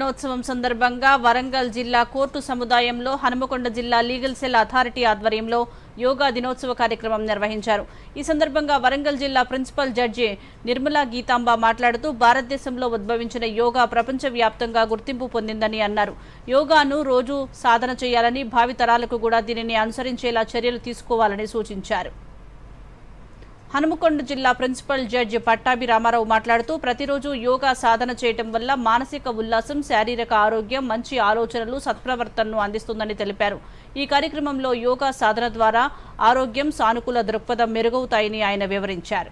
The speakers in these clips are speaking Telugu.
దినోత్సవం సందర్భంగా వరంగల్ జిల్లా కోర్టు సముదాయంలో హనుమకొండ జిల్లా లీగల్ సెల్ అథారిటీ ఆధ్వర్యంలో యోగా దినోత్సవ కార్యక్రమం నిర్వహించారు. ఈ సందర్భంగా వరంగల్ జిల్లా ప్రిన్సిపల్ జడ్జి నిర్మలా గీతాంబ మాట్లాడుతూ భారతదేశంలో ఉద్భవించిన యోగా ప్రపంచవ్యాప్తంగా గుర్తింపు పొందిందని అన్నారు. యోగాను రోజు సాధన చేయాలని భావితరాలకు కూడా దీనిని అనుసరించేలా చర్యలు తీసుకోవాలని సూచించారు. హనుమకొండ జిల్లా ప్రిన్సిపల్ జడ్జి పట్టాభి రామారావు మాట్లాడుతూ ప్రతిరోజు యోగా సాధన చేయటం వల్ల మానసిక ఉల్లాసం శారీరక ఆరోగ్యం మంచి ఆలోచనలు సత్ప్రవర్తనను అందిస్తుందని తెలిపారు. ఈ కార్యక్రమంలో యోగా సాధన ద్వారా ఆరోగ్యం సానుకూల దృక్పథం మెరుగవుతాయని ఆయన వివరించారు.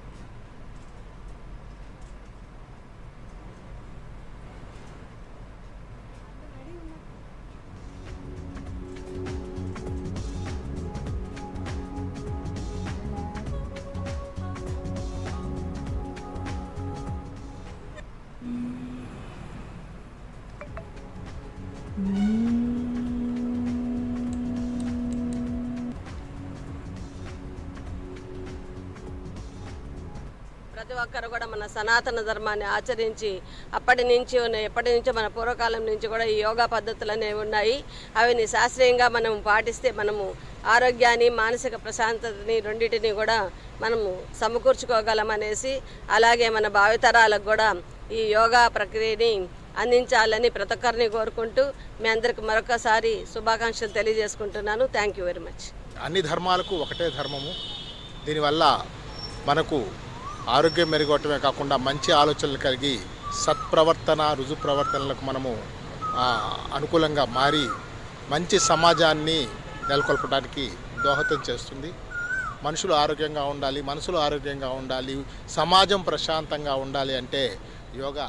ప్రతి ఒక్కరు కూడా మన సనాతన ధర్మాన్ని ఆచరించి అప్పటి నుంచి ఉన్న ఎప్పటి నుంచో మన పూర్వకాలం నుంచి కూడా ఈ యోగా పద్ధతులు అనేవి ఉన్నాయి. అవిని శాస్త్రీయంగా మనం పాటిస్తే మనము ఆరోగ్యాన్ని మానసిక ప్రశాంతతని రెండింటిని కూడా మనము సమకూర్చుకోగలం అనేసి అలాగే మన భావితరాలకు కూడా ఈ యోగా ప్రక్రియని అందించాలని ప్రతి ఒక్కరిని కోరుకుంటూ మీ అందరికి మరొకసారి శుభాకాంక్షలు తెలియజేసుకుంటున్నాను. థ్యాంక్ యూ వెరీ మచ్ అన్ని ధర్మాలకు ఒకటే ధర్మము. దీనివల్ల మనకు ఆరోగ్యం మెరుగవటమే కాకుండా మంచి ఆలోచనలు కలిగి సత్ప్రవర్తన రుజు ప్రవర్తనలకు మనము అనుకూలంగా మారి మంచి సమాజాన్ని నెలకొల్పడానికి దోహదం చేస్తుంది. మనుషులు ఆరోగ్యంగా ఉండాలి మనసులు ఆరోగ్యంగా ఉండాలి సమాజం ప్రశాంతంగా ఉండాలి అంటే యోగా